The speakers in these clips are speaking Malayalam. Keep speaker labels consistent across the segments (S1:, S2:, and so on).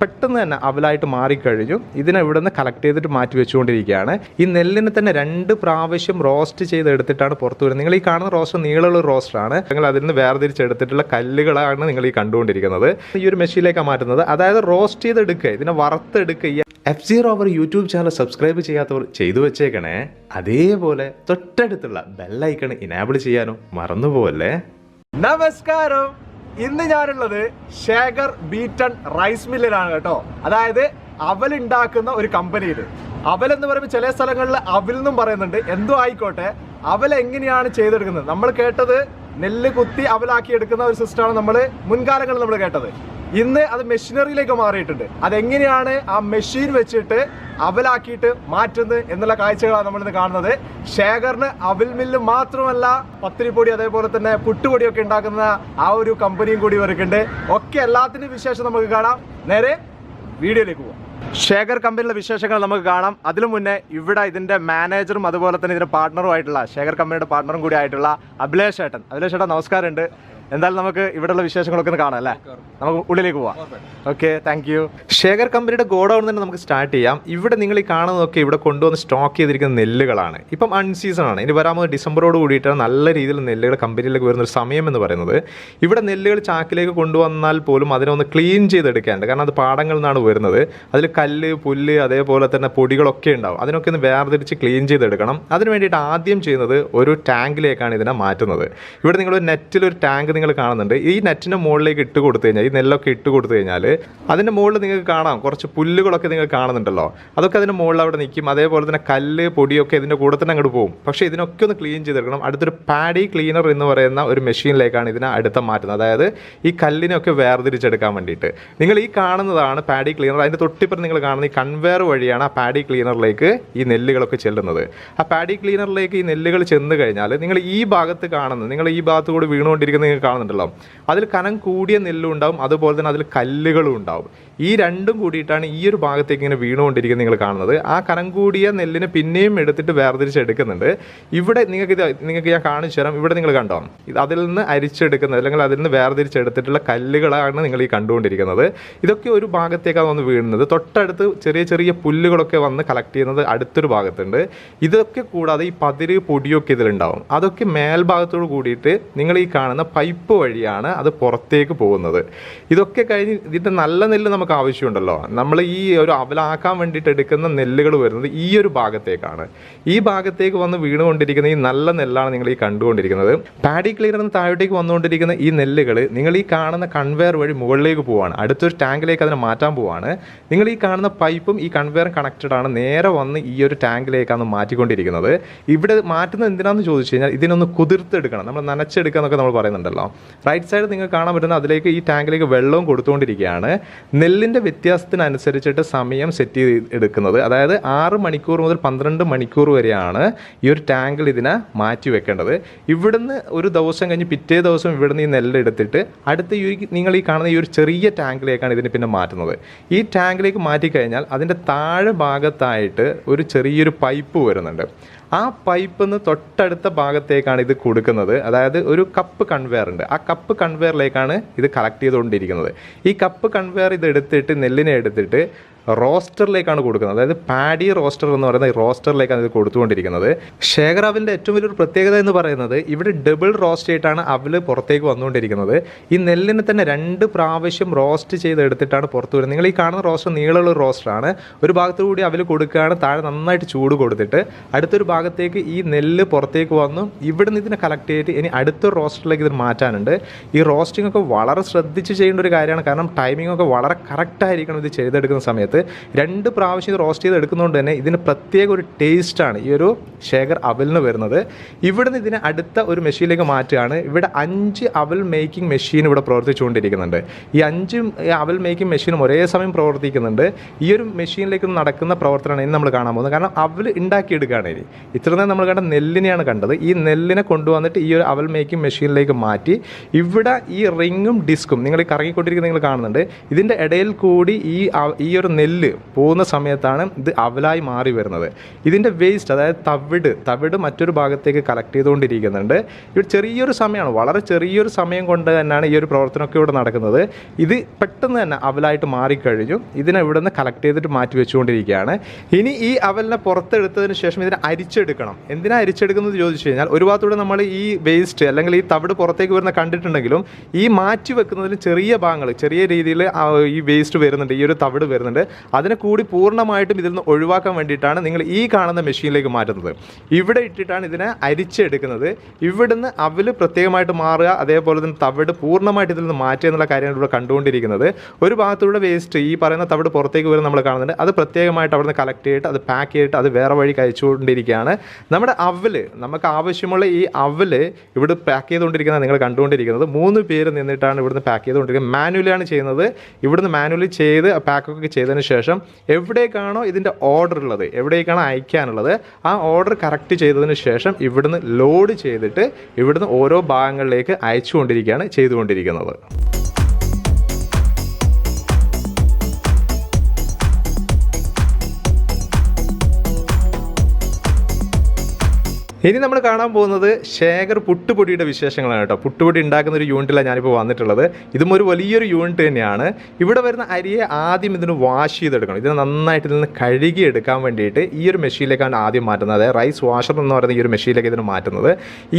S1: പെട്ടെന്ന് തന്നെ അവലായിട്ട് മാറിക്കഴിഞ്ഞു. ഇതിനെ ഇവിടെ നിന്ന് കളക്ട് ചെയ്തിട്ട് മാറ്റി വെച്ചുകൊണ്ടിരിക്കുകയാണ്. ഈ നെല്ലിനെ തന്നെ രണ്ട് പ്രാവശ്യം റോസ്റ്റ് ചെയ്ത് എടുത്തിട്ടാണ് പുറത്തു വരുന്നത്. നിങ്ങൾ ഈ കാണുന്ന റോസ്റ്റർ നീളമുള്ള റോസ്റ്ററാണ് നിങ്ങൾ അതിൽ നിന്ന് വേർതിരിച്ചെടുത്തിട്ടുള്ള കല്ലുകളാണ് നിങ്ങൾ ഈ കണ്ടുകൊണ്ടിരിക്കുന്നത്. ഈ ഒരു മെഷീനിലേക്കാണ് മാറ്റുന്നത്. അതായത് റോസ്റ്റ് ചെയ്ത് എടുക്കുക ഇതിനെ വറുത്തെടുക്കുക. ഈ F zero our YouTube channel subscribe ചെയ്യാത്തവർ ചെയ്തു വെച്ചേക്കണേ. അതേപോലെ തൊട്ടടുത്തുള്ള ബെല്ലൈക്കൺ ഇനാബിൾ ചെയ്യാനോ മറന്നുപോകല്ലേ
S2: നമസ്കാരം. ഇന്ന് ഞാനുള്ളത് ശേഖർ ബീറ്റൺ റൈസ് മില്ലിലാണ് കേട്ടോ. അതായത് അവൽ ഉണ്ടാക്കുന്ന ഒരു കമ്പനിയിൽ അവൽ എന്ന് പറയുമ്പോൾ ചില സ്ഥലങ്ങളിൽ അവൽ എന്നും പറയുന്നുണ്ട്. എന്തോ ആയിക്കോട്ടെ അവൽ എങ്ങനെയാണ് ചെയ്തെടുക്കുന്നത്? നമ്മൾ കേട്ടത് നെല്ല് കുത്തി അവലാക്കി എടുക്കുന്ന ഒരു സിസ്റ്റമാണ് നമ്മൾ മുൻകാലങ്ങളിൽ നമ്മൾ കേട്ടത്. ഇന്ന് അത് മെഷീനറിയിലേക്ക് മാറിയിട്ടുണ്ട്. അതെങ്ങനെയാണ് ആ മെഷീൻ വെച്ചിട്ട് അവലാക്കിയിട്ട് മാറ്റുന്നത് എന്നുള്ള കാഴ്ചകളാണ് നമ്മൾ ഇന്ന് കാണുന്നത്. ശേഖറിന് അവിൽ മില്ല് മാത്രമല്ല പത്തിരിപ്പൊടി അതേപോലെ തന്നെ പുട്ടുപൊടിയൊക്കെ ഉണ്ടാക്കുന്ന ആ ഒരു കമ്പനിയും കൂടി ഇവർക്കുണ്ട്. ഒക്കെ എല്ലാത്തിനും വിശേഷം നമുക്ക് കാണാം. നേരെ വീഡിയോയിലേക്ക് പോവാം. ശേഖർ കമ്പനിയുടെ വിശേഷങ്ങൾ നമുക്ക് കാണാം. അതിനു മുന്നേ ഇവിടെ ഇതിന്റെ മാനേജറും അതുപോലെ തന്നെ ഇതിന്റെ പാർട്ണറും ആയിട്ടുള്ള ശേഖർ കമ്പനിയുടെ പാർട്ണറും കൂടി ആയിട്ടുള്ള അഭിലേഷ് ഏട്ടൻ. അഭിലേഷ് ഏട്ടൻ നമസ്കാരമുണ്ട്. എന്തായാലും നമുക്ക് ഇവിടെയുള്ള വിശേഷങ്ങളൊക്കെ ഒന്ന് കാണാം അല്ലേ? നമുക്ക് ഉള്ളിലേക്ക് പോവാം. ഓക്കെ താങ്ക് യു
S1: ശേഖർ കമ്പനിയുടെ ഗോഡൌൺ തന്നെ നമുക്ക് സ്റ്റാർട്ട് ചെയ്യാം. ഇവിടെ നിങ്ങൾ ഈ കാണുന്നതൊക്കെ ഇവിടെ കൊണ്ടുവന്ന് സ്റ്റോക്ക് ചെയ്തിരിക്കുന്ന നെല്ലുകളാണ്. ഇപ്പം അൺസീസൺ ആണ്. ഇനി വരാമോ ഡിസംബറോട് കൂടിയിട്ടാണ് നല്ല രീതിയിൽ നെല്ലുകൾ കമ്പനിയിലേക്ക് വരുന്ന ഒരു സമയം എന്ന് പറയുന്നത്. ഇവിടെ നെല്ലുകൾ ചാക്കിലേക്ക് കൊണ്ടുവന്നാൽ പോലും അതിനൊന്ന് ക്ലീൻ ചെയ്തെടുക്കാണ്ട്. കാരണം അത് പാടങ്ങളിൽ നിന്നാണ് വരുന്നത്. അതിൽ കല്ല് പുല്ല് അതേപോലെ തന്നെ പൊടികളൊക്കെ ഉണ്ടാവും. അതിനൊക്കെ ഒന്ന് വേർതിരിച്ച് ക്ലീൻ ചെയ്തെടുക്കണം. അതിന് വേണ്ടിയിട്ട് ആദ്യം ചെയ്യുന്നത് ഒരു ടാങ്കിലേക്കാണ് ഇതിനെ മാറ്റുന്നത്. ഇവിടെ നിങ്ങൾ നെറ്റിൽ ഒരു ടാങ്ക് നിങ്ങൾ കാണുന്നുണ്ട്. ഈ നെറ്റിന്റെ മുകളിലേക്ക് ഇട്ട് കൊടുത്തു കഴിഞ്ഞാൽ ഈ നെല്ലൊക്കെ ഇട്ട് കൊടുത്തു കഴിഞ്ഞാൽ അതിന്റെ മുകളിൽ നിങ്ങൾക്ക് കാണാം. കുറച്ച് പുല്ലുകളൊക്കെ നിങ്ങൾ കാണുന്നുണ്ടല്ലോ. അതൊക്കെ അതിന്റെ മുകളിൽ അവിടെ നിൽക്കും. അതേപോലെ തന്നെ കല്ല് പൊടിയൊക്കെ ഇതിന്റെ കൂടെ തന്നെ അങ്ങോട്ട് പോകും. പക്ഷേ ഇതിനൊക്കെ ഒന്ന് ക്ലീൻ ചെയ്തെടുക്കണം. അടുത്തൊരു പാഡി ക്ലീനർ എന്ന് പറയുന്ന ഒരു മെഷീനിലേക്കാണ് ഇതിനെ അടുത്ത മാറ്റുന്നത്. അതായത് ഈ കല്ലിനൊക്കെ വേർതിരിച്ചെടുക്കാൻ വേണ്ടിയിട്ട്. നിങ്ങൾ ഈ കാണുന്നതാണ് പാഡി ക്ലീനർ. അതിന്റെ തൊട്ടിപ്പുറം നിങ്ങൾ കാണുന്ന ഈ കൺവെയർ വഴിയാണ് ആ പാഡി ക്ലീനറിലേക്ക് ഈ നെല്ലുകളൊക്കെ ചെല്ലുന്നത്. ആ പാഡി ക്ലീനറിലേക്ക് ഈ നെല്ലുകൾ ചെന്ന് കഴിഞ്ഞാൽ നിങ്ങൾ ഈ ഭാഗത്ത് കാണുന്നത് നിങ്ങൾ ഈ ഭാഗത്ത് കൂടി നിങ്ങൾ കാണുന്നുണ്ടല്ലോ. അതിൽ കനം കൂടിയ നെല്ലും ഉണ്ടാവും അതുപോലെ തന്നെ അതിൽ കല്ലുകളും ഉണ്ടാവും. ഈ രണ്ടും കൂടിയിട്ടാണ് ഈ ഒരു ഭാഗത്തേക്ക് ഇങ്ങനെ വീണുകൊണ്ടിരിക്കുന്നത് നിങ്ങൾ കാണുന്നത്. ആ കനം കൂടിയ നെല്ലിനെ പിന്നെയും എടുത്തിട്ട് വേർതിരിച്ചെടുക്കുന്നുണ്ട്. ഇവിടെ നിങ്ങൾക്ക് ഇത് നിങ്ങൾക്ക് ഞാൻ കാണിച്ചു തരാം. ഇവിടെ നിങ്ങൾ കണ്ടോ? ഇത് അതിൽ നിന്ന് അരിച്ചെടുക്കുന്നത് അല്ലെങ്കിൽ അതിൽ നിന്ന് വേർതിരിച്ചെടുത്തിട്ടുള്ള കല്ലുകളാണ് നിങ്ങൾ ഈ കണ്ടുകൊണ്ടിരിക്കുന്നത്. ഇതൊക്കെ ഒരു ഭാഗത്തേക്കാണ് വന്ന് വീഴുന്നത്. തൊട്ടടുത്ത് ചെറിയ ചെറിയ പുല്ലുകളൊക്കെ വന്ന് കളക്ട് ചെയ്യുന്നത് അടുത്തൊരു ഭാഗത്തുണ്ട്. ഇതൊക്കെ കൂടാതെ ഈ പതിര് പൊടിയൊക്കെ ഇതിലുണ്ടാവും. അതൊക്കെ മേൽഭാഗത്തോട് കൂടിയിട്ട് നിങ്ങൾ ഈ കാണുന്ന പൈപ്പ് വഴിയാണ് അത് പുറത്തേക്ക് പോകുന്നത്. ഇതൊക്കെ കഴിഞ്ഞ് ഇതിന്റെ നല്ല നെല്ല് നമുക്ക് ആവശ്യമുണ്ടല്ലോ. നമ്മൾ ഈ ഒരു അവലാക്കാൻ വേണ്ടിയിട്ട് എടുക്കുന്ന നെല്ലുകൾ വരുന്നത് ഈ ഒരു ഭാഗത്തേക്കാണ്. ഈ ഭാഗത്തേക്ക് വന്ന് വീണുകൊണ്ടിരിക്കുന്ന ഈ നല്ല നെല്ലാണ് നിങ്ങൾ ഈ കണ്ടുകൊണ്ടിരിക്കുന്നത്. പാഡി ക്ലിയറിന് താഴോട്ടേക്ക് വന്നുകൊണ്ടിരിക്കുന്ന ഈ നെല്ലുകൾ നിങ്ങൾ ഈ കാണുന്ന കൺവെയർ വഴി മുകളിലേക്ക് പോവാണ്. അടുത്തൊരു ടാങ്കിലേക്ക് അതിനെ മാറ്റാൻ പോവാണ്. നിങ്ങൾ ഈ കാണുന്ന പൈപ്പും ഈ കൺവെയറും കണക്റ്റഡ് ആണ് നേരെ വന്ന് ഈ ഒരു ടാങ്കിലേക്കാണ് മാറ്റിക്കൊണ്ടിരിക്കുന്നത്. ഇവിടെ മാറ്റുന്നത് എന്തിനാന്ന് ചോദിച്ചു കഴിഞ്ഞാൽ ഇതിനൊന്ന് കുതിർത്തെടുക്കണം. നമ്മൾ നനച്ചെടുക്കുക എന്നൊക്കെ നമ്മൾ പറയുന്നുണ്ടല്ലോ. റൈറ്റ് സൈഡ് നിങ്ങൾ കാണാൻ പറ്റുന്ന അതിലേക്ക് ഈ ടാങ്കിലേക്ക് വെള്ളവും കൊടുത്തുകൊണ്ടിരിക്കുകയാണ് നെല്ലിന്റെ വ്യത്യാസത്തിനനുസരിച്ചിട്ട് സമയം സെറ്റ് ചെയ്ത് എടുക്കുന്നത്. അതായത് ആറ് മണിക്കൂർ മുതൽ പന്ത്രണ്ട് മണിക്കൂർ വരെയാണ് ഈ ഒരു ടാങ്കിൽ ഇതിനെ മാറ്റി വെക്കേണ്ടത്. ഇവിടുന്ന് ഒരു ദിവസം കഴിഞ്ഞ് പിറ്റേ ദിവസം ഇവിടുന്ന് ഈ നെല്ല് എടുത്തിട്ട് അടുത്ത ഈ നിങ്ങൾ ഈ കാണുന്ന ഈ ഒരു ചെറിയ ടാങ്കിലേക്കാണ് ഇതിനെ പിന്നെ മാറ്റുന്നത്. ഈ ടാങ്കിലേക്ക് മാറ്റിക്കഴിഞ്ഞാൽ അതിന്റെ താഴെ ഭാഗത്തായിട്ട് ഒരു ചെറിയൊരു പൈപ്പ് വരുന്നുണ്ട്. ആ പൈപ്പിൽ നിന്ന് തൊട്ടടുത്ത ഭാഗത്തേക്കാണ് ഇത് കൊടുക്കുന്നത്. അതായത് ഒരു കപ്പ് കൺവെയർ ഉണ്ട്. ആ കപ്പ് കൺവെയറിലേക്കാണ് ഇത് കളക്ട് ചെയ്തുകൊണ്ടിരിക്കുന്നത്. ഈ കപ്പ് കൺവെയർ ഇത് എടുത്തിട്ട് നെല്ലിനെ എടുത്തിട്ട് റോസ്റ്ററിലേക്കാണ് കൊടുക്കുന്നത്. അതായത് പാഡി റോസ്റ്റർ എന്ന് പറയുന്ന റോസ്റ്ററിലേക്കാണ് ഇത് കൊടുത്തുകൊണ്ടിരിക്കുന്നത്. ശേഖർ ഏറ്റവും വലിയൊരു പ്രത്യേകത എന്ന് പറയുന്നത് ഇവിടെ ഡബിൾ റോസ്റ്റ് ആയിട്ടാണ് അവൽ പുറത്തേക്ക് വന്നുകൊണ്ടിരിക്കുന്നത്. ഈ നെല്ലിനെ തന്നെ രണ്ട് പ്രാവശ്യം റോസ്റ്റ് ചെയ്തെടുത്തിട്ടാണ് പുറത്തു വരുന്നത്. നിങ്ങൾ ഈ കാണുന്ന റോസ്റ്റർ നീളമുള്ള റോസ്റ്ററാണ് ഒരു ഭാഗത്തു കൂടി അവൽ കൊടുക്കുകയാണ് താഴെ നന്നായിട്ട് ചൂട് കൊടുത്തിട്ട്. അടുത്തൊരു ഭാഗത്തേക്ക് ഈ നെല്ല് പുറത്തേക്ക് വന്നു. ഇവിടെ നിന്ന് ഇതിനെ കളക്ട് ചെയ്തിട്ട് ഇനി അടുത്തൊരു റോസ്റ്ററിലേക്ക് ഇതിന് മാറ്റാനുണ്ട്. ഈ റോസ്റ്റിംഗ് ഒക്കെ വളരെ ശ്രദ്ധിച്ച് ചെയ്യേണ്ട ഒരു കാര്യമാണ്. കാരണം ടൈമിംഗ് ഒക്കെ വളരെ കറക്റ്റായിരിക്കണം ഇത് ചെയ്തെടുക്കുന്ന സമയത്ത്. രണ്ട് പ്രാവശ്യം ഇത് റോസ്റ്റ് ചെയ്ത് എടുക്കുന്നതുകൊണ്ട് തന്നെ ഇതിന് പ്രത്യേക ഒരു ടേസ്റ്റാണ് ഈ ഒരു ശേഖർ അവലിന് വരുന്നത്. ഇവിടുന്ന് ഇതിനെ അടുത്ത ഒരു മെഷീനിലേക്ക് മാറ്റുകയാണ്. ഇവിടെ അഞ്ച് അവൽ മേക്കിംഗ് മെഷീൻ ഇവിടെ പ്രവർത്തിച്ചുകൊണ്ടിരിക്കുന്നുണ്ട്. ഈ അഞ്ച് അവൽ മേക്കിംഗ് മെഷീനും ഒരേ സമയം പ്രവർത്തിക്കുന്നുണ്ട്. ഈ ഒരു മെഷീനിലേക്ക് നടക്കുന്ന പ്രവർത്തനമാണ് ഇനി നമ്മൾ കാണാൻ പോകുന്നത്. കാരണം അവൽ ഉണ്ടാക്കിയെടുക്കുകയാണ് ഇനി. ഇത്ര നേരം നമ്മൾ കണ്ട നെല്ലിനെയാണ് കണ്ടത്. ഈ നെല്ലിനെ കൊണ്ടുവന്നിട്ട് ഈ ഒരു അവൽ മേക്കിംഗ് മെഷീനിലേക്ക് മാറ്റി ഇവിടെ ഈ റിങ്ങും ഡിസ്കും നിങ്ങൾ കറങ്ങിക്കൊണ്ടിരിക്കുന്ന നിങ്ങൾ കാണുന്നുണ്ട്. ഇതിന്റെ ഇടയിൽ കൂടി ഈ ഈ ഒരു പോകുന്ന സമയത്താണ് ഇത് അവലായി മാറി വരുന്നത്. ഇതിന്റെ വേസ്റ്റ് അതായത് തവിട് തവിട് മറ്റൊരു ഭാഗത്തേക്ക് കളക്ട് ചെയ്തുകൊണ്ടിരിക്കുന്നുണ്ട്. ഇവിടെ ചെറിയൊരു സമയമാണ്. വളരെ ചെറിയൊരു സമയം കൊണ്ട് തന്നെയാണ് ഈ ഒരു പ്രവർത്തനമൊക്കെ ഇവിടെ നടക്കുന്നത്. ഇത് പെട്ടെന്ന് തന്നെ അവലായിട്ട് മാറിക്കഴിഞ്ഞു. ഇതിനെ ഇവിടെ നിന്ന് കളക്ട് ചെയ്തിട്ട് മാറ്റി വെച്ചുകൊണ്ടിരിക്കുകയാണ്. ഇനി ഈ അവലിനെ പുറത്തെടുത്തതിന് ശേഷം ഇതിനെ അരിച്ചെടുക്കണം. എന്തിനാ അരിച്ചെടുക്കുന്നത് ചോദിച്ചു കഴിഞ്ഞാൽ ഒരു ഭാഗത്തൂടെ നമ്മൾ ഈ വേസ്റ്റ് അല്ലെങ്കിൽ ഈ തവിട് പുറത്തേക്ക് വരുന്ന കണ്ടിട്ടുണ്ടെങ്കിലും ഈ മാറ്റി വെക്കുന്നതിന് ചെറിയ ഭാഗങ്ങൾ ചെറിയ രീതിയിൽ ഈ വേസ്റ്റ് വരുന്നുണ്ട് ഈ ഒരു തവിട് വരുന്നുണ്ട്. അതിനെ കൂടി പൂർണമായിട്ടും ഇതിൽ നിന്ന് ഒഴിവാക്കാൻ വേണ്ടിയിട്ടാണ് നിങ്ങൾ ഈ കാണുന്ന മെഷീനിലേക്ക് മാറ്റുന്നത്. ഇവിടെ ഇട്ടിട്ടാണ് ഇതിനെ അരിച്ചെടുക്കുന്നത്. ഇവിടുന്ന് അവൽ പ്രത്യേകമായിട്ട് മാറുക അതേപോലെ തന്നെ തവിട് പൂർണമായിട്ട് ഇതിൽ നിന്ന് മാറ്റുക എന്നുള്ള കാര്യമാണ് ഇവിടെ കണ്ടുകൊണ്ടിരിക്കുന്നത്. ഒരു ഭാഗത്തൂടെ വേസ്റ്റ് ഈ പറയുന്ന തവിട് പുറത്തേക്ക് വരുന്ന നമ്മൾ കാണുന്നുണ്ട്. അത് പ്രത്യേകമായിട്ട് അവിടുന്ന് കളക്ട് ചെയ്തിട്ട് അത് പാക്ക് ചെയ്തിട്ട് അത് വേറെ വഴി കഴിച്ചുകൊണ്ടിരിക്കുകയാണ്. നമ്മുടെ അവൽ നമുക്ക് ആവശ്യമുള്ള ഈ അവൽ ഇവിടെ പാക്ക് ചെയ്തുകൊണ്ടിരിക്കുന്നത് നിങ്ങൾ കണ്ടുകൊണ്ടിരിക്കുന്നത്. മൂന്ന് പേര് നിന്നിട്ടാണ് ഇവിടുന്ന് പാക്ക് ചെയ്തുകൊണ്ടിരിക്കുന്നത്. മാനുവലാണ് ചെയ്യുന്നത്. ഇവിടുന്ന് മാനുവലി ചെയ്ത് പാക്കൊക്കെ ചെയ്തതിന് ശേഷം എവിടേക്കാണോ ഇതിന്റെ ഓർഡർ ഉള്ളത് എവിടേക്കാണോ അയക്കാനുള്ളത് ആ ഓർഡർ കറക്റ്റ് ചെയ്തതിന് ശേഷം ഇവിടുന്ന് ലോഡ് ചെയ്തിട്ട് ഇവിടുന്ന് ഓരോ ഭാഗങ്ങളിലേക്ക് അയച്ചുകൊണ്ടിരിക്കുകയാണ് ചെയ്തുകൊണ്ടിരിക്കുന്നത്. ഇനി നമ്മൾ കാണാൻ പോകുന്നത് ശേഖർ പുട്ടുപൊടിയുടെ വിശേഷങ്ങളാണ് കേട്ടോ. പുട്ടുപൊടി ഉണ്ടാക്കുന്ന ഒരു യൂണിറ്റിലാണ് ഞാനിപ്പോൾ വന്നിട്ടുള്ളത്. ഇതും ഒരു വലിയൊരു യൂണിറ്റ് തന്നെയാണ്. ഇവിടെ വരുന്ന അരിയെ ആദ്യം ഇതിന് വാഷ് ചെയ്തെടുക്കണം. ഇതിനെ നന്നായിട്ട് നിന്ന് കഴുകി എടുക്കാൻ വേണ്ടിയിട്ട് ഈ ഒരു മെഷീനിലേക്കാണ് ആദ്യം മാറ്റുന്നത്. അതായത് റൈസ് വാഷർ എന്ന് പറയുന്ന ഈ ഒരു മെഷീനിലേക്ക് ഇതിന് മാറ്റുന്നത്.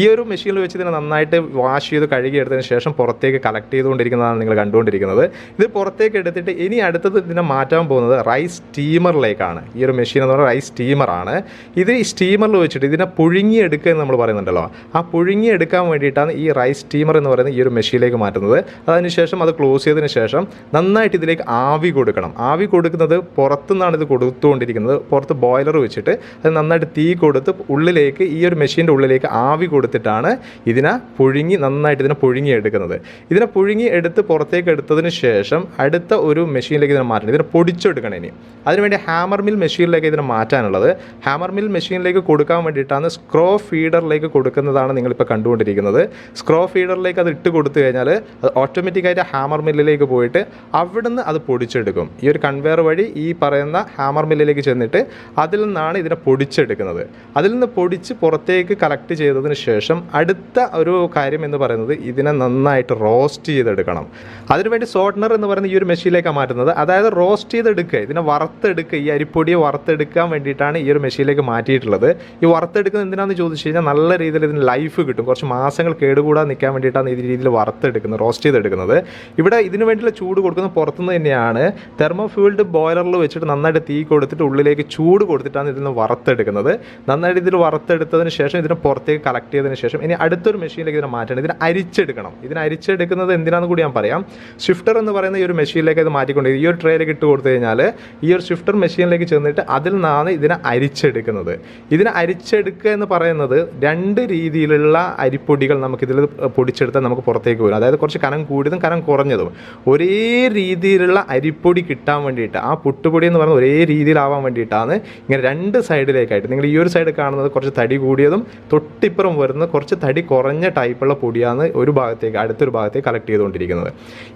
S1: ഈ ഒരു മെഷീനിൽ വെച്ച് ഇതിനെ നന്നായിട്ട് വാഷ് ചെയ്ത് കഴുകി എടുത്തതിന് ശേഷം പുറത്തേക്ക് കളക്ട് ചെയ്തുകൊണ്ടിരിക്കുന്നതാണ് നിങ്ങൾ കണ്ടുകൊണ്ടിരിക്കുന്നത്. ഇത് പുറത്തേക്ക് എടുത്തിട്ട് ഇനി അടുത്തത് ഇതിനെ മാറ്റാൻ പോകുന്നത് റൈസ് സ്റ്റീമറിലേക്കാണ് ഈ ഒരു മെഷീൻ എന്ന് പറയുന്നത് റൈസ് സ്റ്റീമറാണ് ഇത് ഈ സ്റ്റീമറിൽ വെച്ചിട്ട് ഇതിനെ പുഴുങ്ങി എടുക്കുക എന്ന് നമ്മൾ പറയുന്നുണ്ടല്ലോ. ആ പുഴുങ്ങിയെടുക്കാൻ വേണ്ടിയിട്ടാണ് ഈ റൈസ് സ്റ്റീമർ എന്ന് പറയുന്ന ഈ ഒരു മെഷീനിലേക്ക് മാറ്റുന്നത്. അതിനുശേഷം അത് ക്ലോസ് ചെയ്തതിന് ശേഷം നന്നായിട്ട് ഇതിലേക്ക് ആവി കൊടുക്കണം. ആവി കൊടുക്കുന്നത് പുറത്തുനിന്നാണ് ഇത് കൊടുത്തുകൊണ്ടിരിക്കുന്നത്. പുറത്ത് ബോയിലർ വെച്ചിട്ട് അത് നന്നായിട്ട് തീ കൊടുത്ത് ഉള്ളിലേക്ക് ഈ ഒരു മെഷീന്റെ ഉള്ളിലേക്ക് ആവി കൊടുത്തിട്ടാണ് ഇതിനെ പുഴുങ്ങി നന്നായിട്ട് ഇതിനെ പുഴുങ്ങി എടുക്കുന്നത് ഇതിനെ പുഴുങ്ങി എടുത്ത് പുറത്തേക്ക് എടുത്തതിന് ശേഷം അടുത്ത ഒരു മെഷീനിലേക്ക് ഇതിനെ മാറ്റണം. ഇതിനെ പൊടിച്ചെടുക്കണം ഇനി. അതിനുവേണ്ടി ഹാമർ മിൽ മെഷീനിലേക്ക് ഇതിനെ മാറ്റാനുള്ളത്. ഹാമർ മിൽ മെഷീനിലേക്ക് കൊടുക്കാൻ വേണ്ടിയിട്ടാണ് സ്ക്രോ ഫീഡറിലേക്ക് കൊടുക്കുന്നതാണ് നിങ്ങളിപ്പോൾ കണ്ടുകൊണ്ടിരിക്കുന്നത്. സ്ക്രോ ഫീഡറിലേക്ക് അത് ഇട്ട് കൊടുത്തു കഴിഞ്ഞാൽ അത് ഓട്ടോമാറ്റിക്കായിട്ട് ഹാമർ മില്ലിലേക്ക് പോയിട്ട് അവിടുന്ന് അത് പൊടിച്ചെടുക്കും. ഈ ഒരു കൺവെയർ വഴി ഈ പറയുന്ന ഹാമർ മില്ലിലേക്ക് ചെന്നിട്ട് അതിൽ നിന്നാണ് ഇതിനെ പൊടിച്ചെടുക്കുന്നത്. അതിൽ നിന്ന് പൊടിച്ച് പുറത്തേക്ക് കളക്ട് ചെയ്തതിന് ശേഷം അടുത്ത ഒരു കാര്യം എന്ന് പറയുന്നത് ഇതിനെ നന്നായിട്ട് റോസ്റ്റ് ചെയ്തെടുക്കണം. അതിനുവേണ്ടി സോട്ട്നർ എന്ന് പറയുന്ന ഈ ഒരു മെഷീനിലേക്കാണ് മാറ്റുന്നത്. അതായത് റോസ്റ്റ് ചെയ്തെടുക്കുക. ഇതിനെ വറുത്തെടുക്കുക. ഈ അരിപ്പൊടിയെ വറുത്തെടുക്കാൻ വേണ്ടിയിട്ടാണ് ഈ ഒരു മെഷീനിലേക്ക് മാറ്റിയിട്ടുള്ളത്. ഈ വറുത്തെടുക്കുന്നത് എന്തിനാണെന്ന് ചോദിച്ചു കഴിഞ്ഞാൽ നല്ല രീതിയിൽ ഇതിന് ലൈഫ് കിട്ടും. കുറച്ച് മാസങ്ങൾ കേടുകൂടാതെ നിൽക്കാൻ വേണ്ടിയിട്ടാണ് ഈ രീതിയിൽ വറുത്തെടുക്കുന്നത് റോസ്റ്റ് ചെയ്തെടുക്കുന്നത്. ഇവിടെ ഇതിന് വേണ്ടിയുള്ള ചൂട് കൊടുക്കുന്നത് പുറത്തുനിന്ന് തന്നെയാണ്. തെർമോഫ്യൂൾഡ് ബോയിലറിൽ വെച്ചിട്ട് നന്നായിട്ട് തീ കൊടുത്തിട്ട് ഉള്ളിലേക്ക് ചൂട് കൊടുത്തിട്ടാണ് ഇതിൽ നിന്ന് വറുത്തെടുക്കുന്നത്. നന്നായിട്ട് ഇതിൽ വറുത്തെടുത്തതിന് ശേഷം ഇതിനെ പുറത്തേക്ക് കളക്ട് ചെയ്തതിന് ശേഷം ഇനി അടുത്തൊരു മെഷീനിലേക്ക് ഇതിനെ മാറ്റണം. ഇതിനെ അരിച്ചെടുക്കണം. ഇതിനെ അരിച്ചെടുക്കുന്നത് എന്തിനാണെന്ന് കൂടി ഞാൻ പറയാം. ഷിഫ്റ്റർ എന്ന് പറയുന്ന ഈ ഒരു മെഷീനിലേക്ക് ഇത് മാറ്റിക്കൊണ്ട് ഈ ഒരു ട്രേയിലേക്ക് ഇട്ട് കൊടുത്തു കഴിഞ്ഞാൽ ഈ ഒരു ഷിഫ്റ്റർ മെഷീനിലേക്ക് ചെന്നിട്ട് അതിൽ നിന്നാണ് ഇതിനെ അരിച്ചെടുക്കുന്നത്. ഇതിനെ അരിച്ചെടുക്കുക എന്ന് പറയുന്നത് രണ്ട് രീതിയിലുള്ള അരിപ്പൊടികൾ നമുക്കിതിൽ പൊടിച്ചെടുത്താൽ നമുക്ക് പുറത്തേക്ക് വരും. അതായത് കുറച്ച് കനം കൂടിയതും കനം കുറഞ്ഞതും. ഒരേ രീതിയിലുള്ള അരിപ്പൊടി കിട്ടാൻ വേണ്ടിയിട്ട് ആ പുട്ടുപൊടി എന്ന് പറയുന്നത് ഒരേ രീതിയിലാവാൻ വേണ്ടിയിട്ടാണ് ഇങ്ങനെ രണ്ട് സൈഡിലേക്കായിട്ട്. നിങ്ങൾ ഈ ഒരു സൈഡ് കാണുന്നത് കുറച്ച് തടി കൂടിയതും തൊട്ടിപ്പുറം വരുന്ന കുറച്ച് തടി കുറഞ്ഞ ടൈപ്പുള്ള പൊടിയാണ് ഒരു ഭാഗത്തേക്ക് അടുത്തൊരു ഭാഗത്തേക്ക് കളക്ട് ചെയ്തുകൊണ്ടിരിക്കുന്നത്.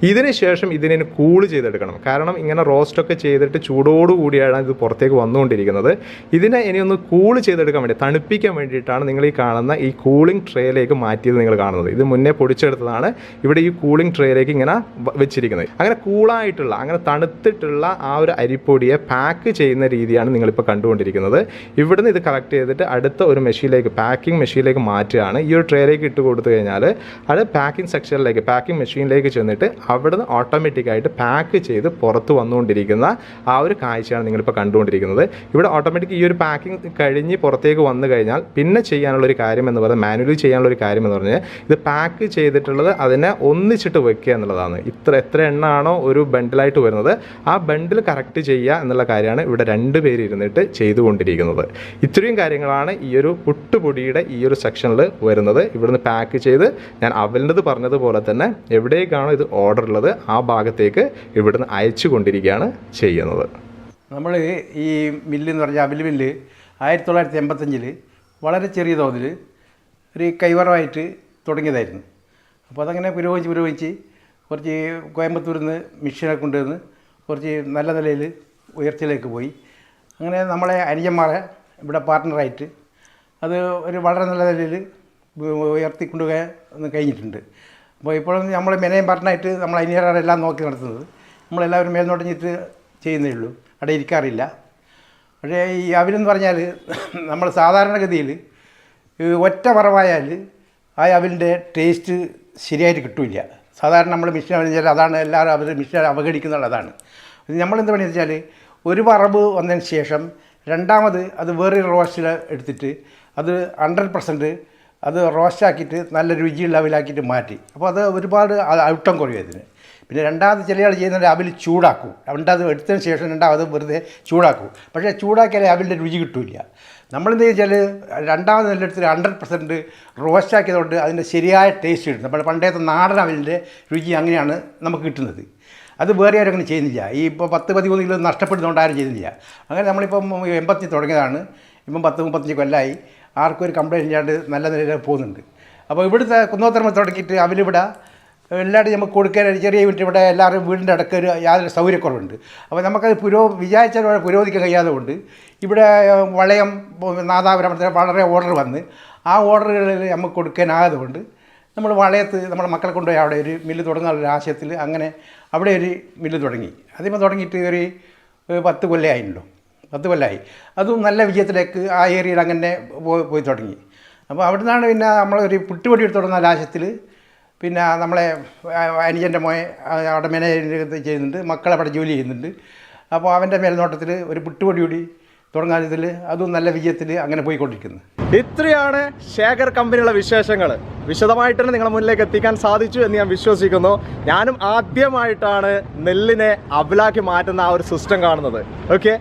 S1: ഇതിന് ശേഷം ഇതിനെ കൂൾ ചെയ്തെടുക്കണം. കാരണം ഇങ്ങനെ റോസ്റ്റൊക്കെ ചെയ്തിട്ട് ചൂടോടുകൂടിയാണ് ഇത് പുറത്തേക്ക് വന്നുകൊണ്ടിരിക്കുന്നത്. ഇതിനെ ഇനി ഒന്ന് കൂൾ ചെയ്തെടുക്കാൻ വേണ്ടി തണുപ്പിക്കാൻ വേണ്ടിയിട്ടാണ് നിങ്ങൾ ഈ കാണുന്ന ഈ കൂളിംഗ് ട്രേയിലേക്ക് മാറ്റിയത് നിങ്ങൾ കാണുന്നത്. ഇത് മുന്നേ പൊടിച്ചെടുത്തതാണ്. ഇവിടെ ഈ കൂളിംഗ് ട്രേയിലേക്ക് ഇങ്ങനെ വെച്ചിരിക്കുന്നത്. അങ്ങനെ കൂളായിട്ടുള്ള അങ്ങനെ തണുത്തിട്ടുള്ള ആ ഒരു അരിപ്പൊടിയെ പാക്ക് ചെയ്യുന്ന രീതിയാണ് നിങ്ങളിപ്പോൾ കണ്ടുകൊണ്ടിരിക്കുന്നത്. ഇവിടുന്ന് ഇത് കളക്ട് ചെയ്തിട്ട് അടുത്ത ഒരു മെഷീനിലേക്ക് പാക്കിംഗ് മെഷീനിലേക്ക് മാറ്റുകയാണ്. ഈ ഒരു ട്രേയിലേക്ക് ഇട്ട് കൊടുത്തു കഴിഞ്ഞാൽ അത് പാക്കിംഗ് സെക്ഷനിലേക്ക് പാക്കിംഗ് മെഷീനിലേക്ക് ചെന്നിട്ട് അവിടുന്ന് ഓട്ടോമാറ്റിക്കായിട്ട് പാക്ക് ചെയ്ത് പുറത്ത് വന്നുകൊണ്ടിരിക്കുന്ന ആ ഒരു കാഴ്ചയാണ് നിങ്ങളിപ്പോൾ കണ്ടുകൊണ്ടിരിക്കുന്നത്. ഇവിടെ ഓട്ടോമാറ്റിക് ഈ ഒരു പാക്കിംഗ് കഴിഞ്ഞ് പുറത്തേക്ക് വന്നു കഴിഞ്ഞാൽ പിന്നെ ചെയ്യാനുള്ളൊരു കാര്യം എന്ന് പറയുന്നത് മാനുവലി ചെയ്യാനുള്ളൊരു കാര്യം എന്ന് പറഞ്ഞാൽ ഇത് പാക്ക് ചെയ്തിട്ടുള്ളത് അതിനെ ഒന്നിച്ചിട്ട് വെക്കുക എന്നുള്ളതാണ്. ഇത്ര എത്ര എണ്ണാണോ ഒരു ബണ്ടിലായിട്ട് വരുന്നത് ആ ബണ്ടിൽ കറക്റ്റ് ചെയ്യുക എന്നുള്ള കാര്യമാണ് ഇവിടെ രണ്ട് പേര് ഇരുന്നിട്ട് ചെയ്തുകൊണ്ടിരിക്കുന്നത്. ഇത്രയും കാര്യങ്ങളാണ് ഈ ഒരു പുട്ടുപൊടിയുടെ ഈ ഒരു സെക്ഷനിൽ വരുന്നത്. ഇവിടുന്ന് പാക്ക് ചെയ്ത് ഞാൻ അവലിന്റെത് പറഞ്ഞതുപോലെ തന്നെ എവിടേക്കാണോ ഇത് ഓർഡർ ഉള്ളത് ആ ഭാഗത്തേക്ക് ഇവിടുന്ന് അയച്ചു കൊണ്ടിരിക്കുകയാണ് ചെയ്യുന്നത്.
S3: നമ്മൾ ഈ മില്ലെന്ന് പറഞ്ഞാൽ അവിൽ മില്ല് ആയിരത്തി തൊള്ളായിരത്തി എൺപത്തഞ്ചിൽ വളരെ ചെറിയ തോതിൽ ഒരു കൈവറമായിട്ട് തുടങ്ങിയതായിരുന്നു. അപ്പോൾ അതങ്ങനെ പുരോഗമിച്ച് പുരോഗമിച്ച് കുറച്ച് കോയമ്പത്തൂരിൽ നിന്ന് മിഷീനെ കൊണ്ടുവന്ന് കുറച്ച് നല്ല നിലയിൽ ഉയർച്ചയിലേക്ക് പോയി. അങ്ങനെ നമ്മളെ അനിയന്മാരെ ഇവിടെ പാർട്ട്ണറായിട്ട് അത് ഒരു വളരെ നല്ല നിലയിൽ ഉയർത്തിക്കൊണ്ടുപോകാൻ കഴിഞ്ഞിട്ടുണ്ട്. അപ്പോൾ ഇപ്പോഴും നമ്മൾ മെനയും പാർട്ട്ണറായിട്ട് നമ്മൾ അനിയറെല്ലാം നോക്കി നടത്തുന്നത്. നമ്മളെല്ലാവരും മേൽനോട്ടഞ്ഞിട്ട് ചെയ്യുന്നേ ഉള്ളൂ. അവിടെ ഇരിക്കാറില്ല. പക്ഷേ ഈ അവിലെന്ന് പറഞ്ഞാൽ നമ്മൾ സാധാരണഗതിയിൽ ഒറ്റ വറവായാൽ ആ അവിലിന്റെ ടേസ്റ്റ് ശരിയായിട്ട് കിട്ടില്ല. സാധാരണ നമ്മൾ മിഷൻ പറഞ്ഞാൽ അതാണ് എല്ലാവരും അവർ മിഷൻ അവഗണിക്കുന്നത് അതാണ്. നമ്മളെന്ത് പണി വെച്ചാൽ ഒരു വറവ് വന്നതിന് ശേഷം രണ്ടാമത് അത് വേറൊരു റോസ്റ്റിൽ എടുത്തിട്ട് അത് ഹൺഡ്രഡ് പെർസെന്റ് അത് റോസ്റ്റാക്കിയിട്ട് നല്ല രുചിയുള്ള അവിലാക്കിയിട്ട് മാറ്റി. അപ്പോൾ അത് ഒരുപാട് ഔട്ടം കുറയും അതിന്. പിന്നെ രണ്ടാമത് ചില ആൾ ചെയ്യുന്നത് അവിൽ ചൂടാക്കും. രണ്ടാമത് എടുത്തതിന് ശേഷം രണ്ടാമത് വെറുതെ ചൂടാക്കും. പക്ഷേ ചൂടാക്കിയാൽ അവിലിന്റെ രുചി കിട്ടില്ല. നമ്മളെന്ത് വെച്ചാൽ രണ്ടാമത് നെല്ലെടുത്ത് ഹൺഡ്രഡ് പെർസെന്റ് റോസ്റ്റാക്കിയതുകൊണ്ട് അതിന്റെ ശരിയായ ടേസ്റ്റ് കിട്ടും. നമ്മൾ പണ്ടത്തെ നാടൻ അവിലിന്റെ രുചി അങ്ങനെയാണ് നമുക്ക് കിട്ടുന്നത്. അത് വേറെ ആരും അങ്ങനെ ചെയ്യുന്നില്ല. ഈ ഇപ്പോൾ പത്ത് പതിമൂന്ന് കിലോ നഷ്ടപ്പെടുന്നതുകൊണ്ട് ആരും ചെയ്യുന്നില്ല. അങ്ങനെ നമ്മളിപ്പം എൺപത്തി തുടങ്ങിയതാണ്. ഇപ്പം പത്ത് മുപ്പത്തഞ്ച് കൊല്ലമായി ആർക്കും ഒരു കംപ്ലയിന്റ് ഇല്ലാണ്ട് നല്ല നിലയിൽ പോകുന്നുണ്ട്. അപ്പോൾ ഇവിടുത്തെ കുന്നോത്തരമ തുടങ്ങിയിട്ട് അവരിവിടെ എല്ലാവരും നമുക്ക് കൊടുക്കാൻ ഒരു ചെറിയ വീട്ടിൽ ഇവിടെ എല്ലാവരും വീടിന്റെ അടക്ക ഒരു യാതൊരു സൗകര്യക്കുറവുണ്ട്. അപ്പോൾ നമുക്കത് പുരോ വിചാരിച്ചാൽ പുരോഗതിക്കാൻ കഴിയാതെ കൊണ്ട് ഇവിടെ വളയം നാദാപുരം വളരെ ഓർഡർ വന്ന് ആ ഓർഡറുകളിൽ നമുക്ക് കൊടുക്കാനാകാതെ കൊണ്ട് നമ്മൾ വളയത്ത് നമ്മുടെ മക്കളെ കൊണ്ടുപോയി അവിടെ ഒരു മില്ല് തുടങ്ങാനുള്ള ആശയത്തിൽ അങ്ങനെ അവിടെ ഒരു മില്ല് തുടങ്ങി. അതിപ്പോൾ തുടങ്ങിയിട്ട് ഒരു പത്ത് കൊല്ലമായിട്ടുണ്ടോ പത്ത് കൊല്ലമായി. അതും നല്ല വിജയത്തിലേക്ക് ആ ഏരിയയിൽ അങ്ങനെ പോയി തുടങ്ങി. അപ്പോൾ അവിടെ നിന്നാണ് പിന്നെ നമ്മളൊരു പുട്ടുപൊടി തുടങ്ങുന്ന ആശയത്തിൽ പിന്നെ നമ്മളെ അനുജന്റെ മോയെ അവിടെ മാനേജ് ചെയ്യുന്നുണ്ട്. മക്കളെ അവിടെ ജോലി ചെയ്യുന്നുണ്ട്. അപ്പോൾ അവന്റെ മേൽനോട്ടത്തിൽ ഒരു പുട്ടുപൊടി കൂടി തുടങ്ങാൻ ഇതിൽ അതും നല്ല വിജയത്തിൽ അങ്ങനെ പോയിക്കൊണ്ടിരിക്കുന്നു.
S1: ഇത്രയാണ് ശേഖർ കമ്പനിയുടെ വിശേഷങ്ങൾ. വിശദമായിട്ട് തന്നെ നിങ്ങളുടെ മുന്നിലേക്ക് എത്തിക്കാൻ സാധിച്ചു എന്ന് ഞാൻ വിശ്വസിക്കുന്നു. ഞാനും ആദ്യമായിട്ടാണ് നെല്ലിനെ അബിലാക്കി മാറ്റുന്ന ആ ഒരു സിസ്റ്റം കാണുന്നത്. ഓക്കെ?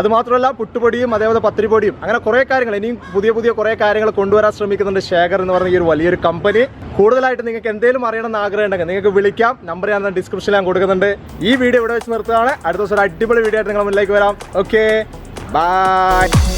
S1: അതുമാത്രമല്ല പുട്ടുപൊടിയും അതേപോലെ പത്തിരിപ്പൊടിയും അങ്ങനെ കുറേ കാര്യങ്ങൾ ഇനിയും പുതിയ പുതിയ കുറേ കാര്യങ്ങൾ കൊണ്ടുവരാൻ ശ്രമിക്കുന്നുണ്ട് ശേഖർ എന്ന് പറഞ്ഞ ഈ ഒരു വലിയൊരു കമ്പനി കൂടുതലായിട്ട് നിങ്ങൾക്ക് എന്തെങ്കിലും അറിയണമെന്ന് ആഗ്രഹം ഉണ്ടെങ്കിൽ നിങ്ങൾക്ക് വിളിക്കാം. നമ്പർ ഞാൻ ഡിസ്ക്രിപ്ഷനിൽ ഞാൻ കൊടുക്കുന്നുണ്ട്. ഈ വീഡിയോ ഇവിടെ വെച്ച് നിർത്തുകയാണ്. അടുത്ത ദിവസം ഒരു അടിപൊളി വീഡിയോ ആയിട്ട് നിങ്ങൾ മുന്നിലേക്ക് വരാം. Okay bye